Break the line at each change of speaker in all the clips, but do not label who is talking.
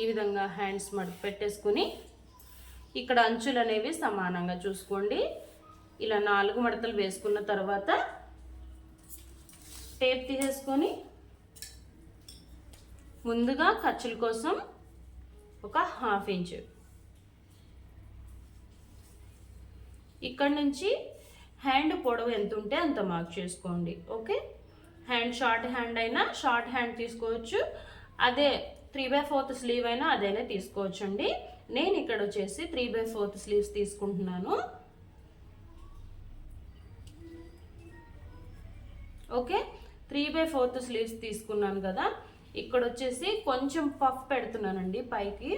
ఈ విధంగా హ్యాండ్స్ మడి పెట్టేసుకుని ఇక్కడ అంచులు అనేవి సమానంగా చూసుకోండి. ఇలా నాలుగు మడతలు వేసుకున్న తర్వాత టేప్ తీసేసుకొని ముందుగా ఖర్చుల కోసం ఒక హాఫ్ ఇంచ్ ఇక్కడ నుంచి హ్యాండ్ పొడవు ఎంత ఉంటే అంత మార్క్ చేసుకోండి. ఓకే హ్యాండ్ షార్ట్ హ్యాండ్ అయినా షార్ట్ హ్యాండ్ తీసుకోవచ్చు. అదే త్రీ బై ఫోర్త్ స్లీవ్ అయినా అదైనా తీసుకోవచ్చు అండి నేను ఇక్కడ వచ్చేసి త్రీ బై ఫోర్త్ స్లీవ్స్ తీసుకుంటున్నాను. Okay? Three by fourth sleeves తీసుకున్నాను కదా. ఇక్కడ వచ్చేసి కొంచెం పఫ్ పెడుతున్నానండి పైకి.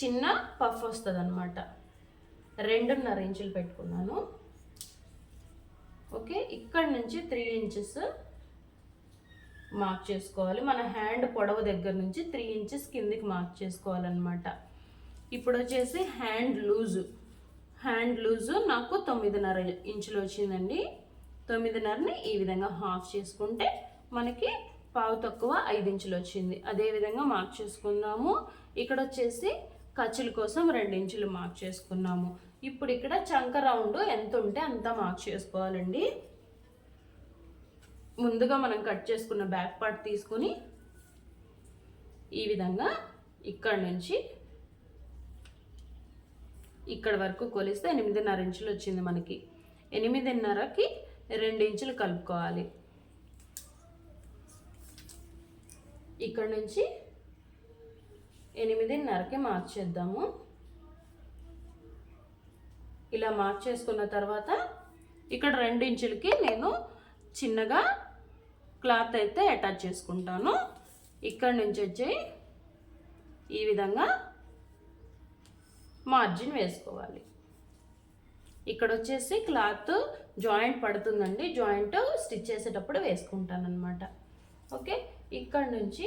చిన్న పఫ్ వస్తుంది అనమాట రెండున్నర ఇంచులు పెట్టుకున్నాను. ఓకే? ఇక్కడ నుంచి త్రీ ఇంచెస్ మార్క్ చేసుకోవాలి. మన హ్యాండ్ పొడవు దగ్గర నుంచి త్రీ ఇంచెస్ కిందికి మార్క్ చేసుకోవాలన్నమాట. ఇప్పుడు వచ్చేసి హ్యాండ్ లూజు హ్యాండ్ లూజు నాకు తొమ్మిదిన్నర ఇంచులు వచ్చిందండి. తొమ్మిదిన్నరని ఈ విధంగా హాఫ్ చేసుకుంటే మనకి పావు తక్కువ ఐదు ఇంచులు వచ్చింది. అదే విధంగా మార్క్ చేసుకుందాము. ఇక్కడ వచ్చేసి ఖర్చుల కోసం రెండు ఇంచులు మార్క్ చేసుకున్నాము. ఇప్పుడు ఇక్కడ చంక రౌండ్ ఎంత ఉంటే అంత మార్క్ చేసుకోవాలండి. ముందుగా మనం కట్ చేసుకున్న బ్యాక్ పార్ట్ తీసుకుని ఈ విధంగా ఇక్కడ నుంచి ఇక్కడ వరకు కొలిస్తే ఎనిమిదిన్నర ఇంచులు వచ్చింది మనకి. ఎనిమిదిన్నరకి రెండు ఇంచులు కలుపుకోవాలి. ఇక్కడ నుంచి ఎనిమిదిన్నరకి మార్చేద్దాము. ఇలా మార్క్ చేసుకున్న తర్వాత ఇక్కడ రెండు ఇంచులకి నేను చిన్నగా క్లాత్ అయితే అటాచ్ చేసుకుంటాను. ఇక్కడ నుంచి వచ్చి ఈ విధంగా మార్జిన్ వేసుకోవాలి. ఇక్కడ వచ్చేసి క్లాత్ జాయింట్ పడుతుందండి. జాయింట్ స్టిచ్ చేసేటప్పుడు వేసుకుంటాను అనమాట ఓకే? ఇక్కడ నుంచి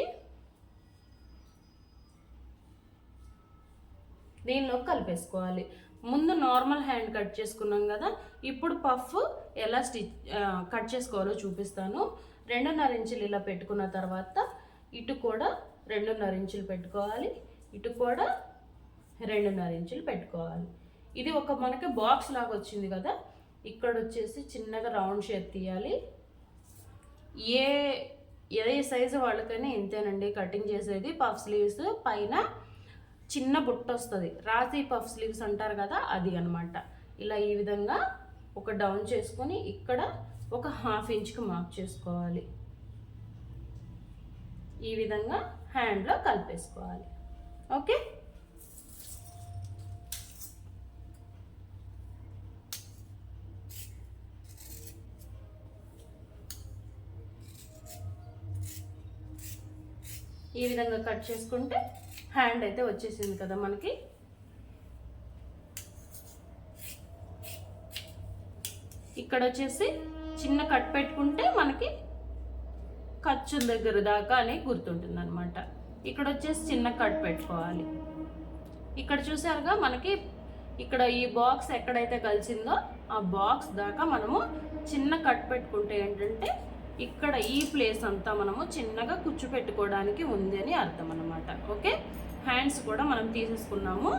దీనిలో కలిపేసుకోవాలి. ముందు నార్మల్ హ్యాండ్ కట్ చేసుకున్నాం కదా ఇప్పుడు పఫ్ ఎలా స్టిచ్ కట్ చేసుకోవాలో చూపిస్తాను. రెండున్నర ఇంచులు ఇలా పెట్టుకున్న తర్వాత ఇటు కూడా రెండున్నర ఇంచులు పెట్టుకోవాలి ఇటు కూడా రెండున్నర ఇంచులు పెట్టుకోవాలి. ఇది ఒక మనకి బాక్స్ లాగా వచ్చింది కదా ఇక్కడ వచ్చేసి చిన్నగా రౌండ్ షేప్ తీయాలి. ఏ ఏ సైజు వాళ్ళకైనా ఇంతేనండి కటింగ్ చేసేది పఫ్ స్లీవ్స్ పైన చిన్న బుట్ట వస్తుంది. రాసి పఫ్ స్లీవ్స్ అంటారు కదా అది అనమాట ఇలా ఈ విధంగా ఒక డౌన్ చేసుకొని ఇక్కడ ఒక హాఫ్ ఇంచ్కి మార్క్ చేసుకోవాలి. ఈ విధంగా హ్యాండ్లో కలిపేసుకోవాలి. ఓకే? ఈ విధంగా కట్ చేసుకుంటే హ్యాండ్ అయితే వచ్చేసింది కదా మనకి. ఇక్కడ వచ్చేసి చిన్న కట్ పెట్టుకుంటే మనకి ఖర్చుల దగ్గర దాకా అని గుర్తుంటుంది అనమాట ఇక్కడ వచ్చేసి చిన్న కట్ పెట్టుకోవాలి. ఇక్కడ చూసారుగా మనకి ఇక్కడ ఈ బాక్స్ ఎక్కడైతే కలిసిందో ఆ బాక్స్ దాకా మనము చిన్న కట్ పెట్టుకుంటే ఏంటంటే ఇక్కడ ఈ ప్లేస్ అంతా మనము చిన్నగా కుచ్చు పెట్టుకోవడానికి ఉంది అని అర్థం అనమాట ఓకే? హ్యాండ్స్ కూడా మనం తీసేసుకున్నాము.